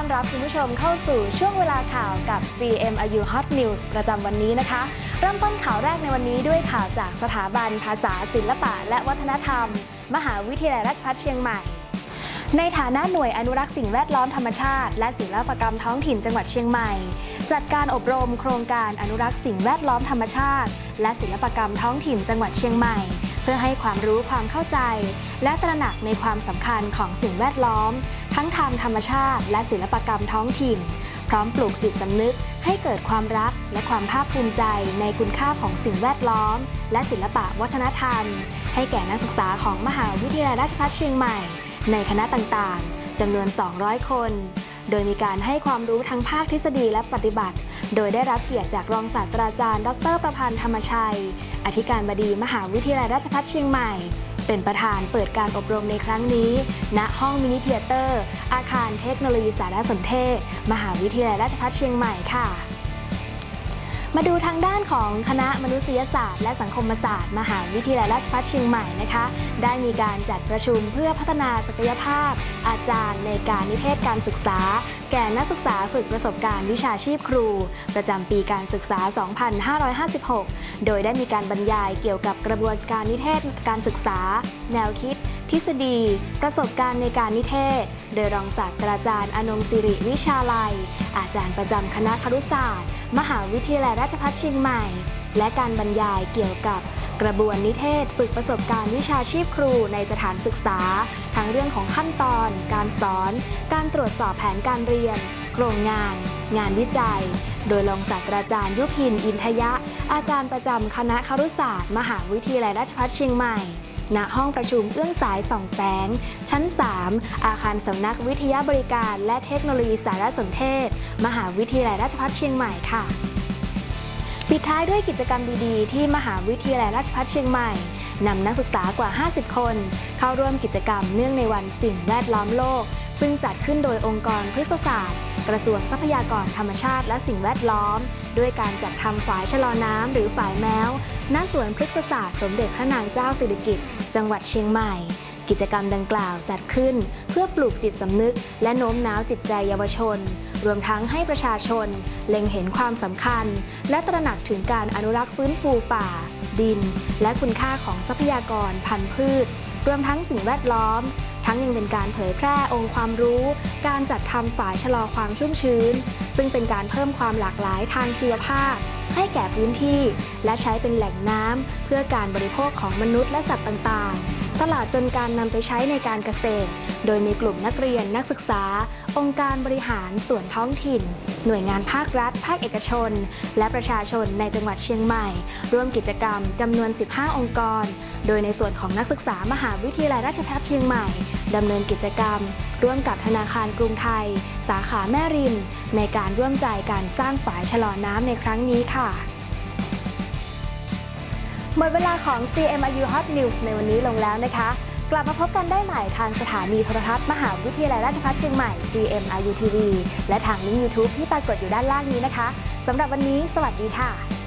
อนรับคุณผู้ชมเข้าสู่ช่วงเวลาข่าวกับ CMU Hot News ประจำวันนี้นะคะ เริ่มต้นข่าวแรกในวันนี้ด้วยข่าวจากสถาบันภาษาศิลปะและวัฒนธรรม มหาวิทยาลัยราชภัฏเชียงใหม่ ในฐานะหน่วยอนุรักษ์สิ่งแวดล้อมธรรมชาติ และศิลปกรรมท้องถิ่นจังหวัดเชียงใหม่ จัดการอบรมโครงการอนุรักษ์สิ่งแวดล้อมธรรมชาติ และศิลปกรรมท้องถิ่นจังหวัดเชียงใหม่เพื่อให้ความรู้ความเข้าใจ และตระหนักในความสำคัญของสิ่งแวดล้อม ทั้งทางธรรมชาติ และศิลปกรรมท้องถิ่น พร้อมปลูกจิตสำนึกให้เกิดความรักและความภาคภูมิใจในคุณค่าของสิ่งแวดล้อม และศิลปะวัฒนธรรม ให้แก่นักศึกษาของมหาวิทยาลัยราชภัฏเชียงใหม่ ในคณะต่างๆจำนวน 200 คน โดยมีการให้ความรู้ทั้งภาคทฤษฎีและปฏิบัติ โดยได้รับเกียรติจากรองศาสตราจารย์ ดรประพันธ์ธรรมชัย อธิการบดีมหาวิทยาลัยราชภัฏเชียงใหม่ เป็นประธานเปิดการอบรมในครั้งนี้ ณ ห้องมินิเทียเตอร์ อาคารเทคโนโลยีสารสนเทศ มหาวิทยาลัยราชภัฏเชียงใหม่ค่ะ มาดูทางด้านของคณะมนุษยศาสตร์และสังคมศาสตร์ มหาวิทยาลัยราชภัฏเชียงใหม่นะคะ ได้มีการจัดประชุมเพื่อพัฒนาศักยภาพ อาจารย์ในการนิเทศการศึกษา แก่นักศึกษาฝึกประสบการณ์วิชาชีพครู ประจำปีการศึกษา 2556 โดยได้มีการบรรยายเกี่ยวกับกระบวนการนิเทศการศึกษา แนวคิด ทฤษฎี ประสบการณ์ในการนิเทศ โดยรองศาสตราจารย์อนงศิริวิชาลัย อาจารย์ประจำคณะครุศาสตร์ มหาวิทยาลัยราชภัฏเชียงใหม่ และการบรรยายเกี่ยวกับกระบวนนิเทศ ฝึกประสบการณ์วิชาชีพครูในสถานศึกษา ทั้งเรื่องของขั้นตอน การสอน การตรวจสอบแผนการเรียน โครงงาน งานวิจัย โดยรองศาสตราจารย์ยุพินอินทยะ อาจารย์ประจำคณะครุศาสตร์ มหาวิทยาลัยราชภัฏเชียงใหม่ ณห้องประชุมเอื้องสายส่องแสง ชั้น 3 อาคารสำนักวิทยาบริการและเทคโนโลยีสารสนเทศ มหาวิทยาลัยราชภัฏเชียงใหม่ค่ะ ปิดท้ายด้วยกิจกรรมดีๆ ที่มหาวิทยาลัยราชภัฏเชียงใหม่นำนักศึกษากว่า 50 คน เข้าร่วมกิจกรรมเนื่องในวันสิ่งแวดล้อมโลก ซึ่งจัดขึ้นโดยองค์กรพฤกษศาสตร์ กระทรวงทรัพยากรธรรมชาติและสิ่งแวดล้อม ด้วยการจัดทำฝายชะลอน้ำหรือฝายแมวณสวนพฤกษศาสตร์สมเด็จพระนางเจ้าสิริกิติ์จังหวัดเชียงใหม่ กิจกรรมดังกล่าวจัดขึ้น เพื่อปลูกจิตสำนึก และโน้มน้าวจิตใจเยาวชน รวมทั้งให้ประชาชน เล็งเห็นความสำคัญ และตระหนักถึงการอนุรักษ์ฟื้นฟูป่า ดิน และคุณค่าของทรัพยากรพันธุ์พืช รวมทั้งสิ่งแวดล้อม ทั้งยังเป็นการเผยแพร่องค์ความรู้ การจัดทำฝายชะลอความชุ่มชื้น ซึ่งเป็นการเพิ่มความหลากหลายทางชีวภาพ ให้แก่พื้นที่ และใช้เป็นแหล่งน้ำเพื่อการบริโภคของมนุษย์และสัตว์ต่างๆ ตลาดจนการนำไปใช้ในการเกษตร โดยมีกลุ่มนักเรียนนักศึกษา องค์การบริหารส่วนท้องถิ่น หน่วยงานภาครัฐ ภาคเอกชน และประชาชนในจังหวัดเชียงใหม่ ร่วมกิจกรรมจำนวน 15 องค์กร โดยในส่วนของนักศึกษามหาวิทยาลัยราชภัฏเชียงใหม่ดำเนินกิจกรรม ร่วมกับธนาคารกรุงไทย สาขาแม่ริม ในการร่วมใจการสร้างฝายชะลอน้ำในครั้งนี้ค่ะหมดเวลาของ CMU Hot News ในวันนี้ลงแล้วนะคะ กลับมาพบกันได้ใหม่ทางสถานีโทรทัศน์มหาวิทยาลัยราชภัฏเชียงใหม่ CMRU TV และทางลิงก์ YouTube ที่ปรากฏอยู่ด้านล่างนี้นะคะสำหรับวันนี้ สวัสดีค่ะ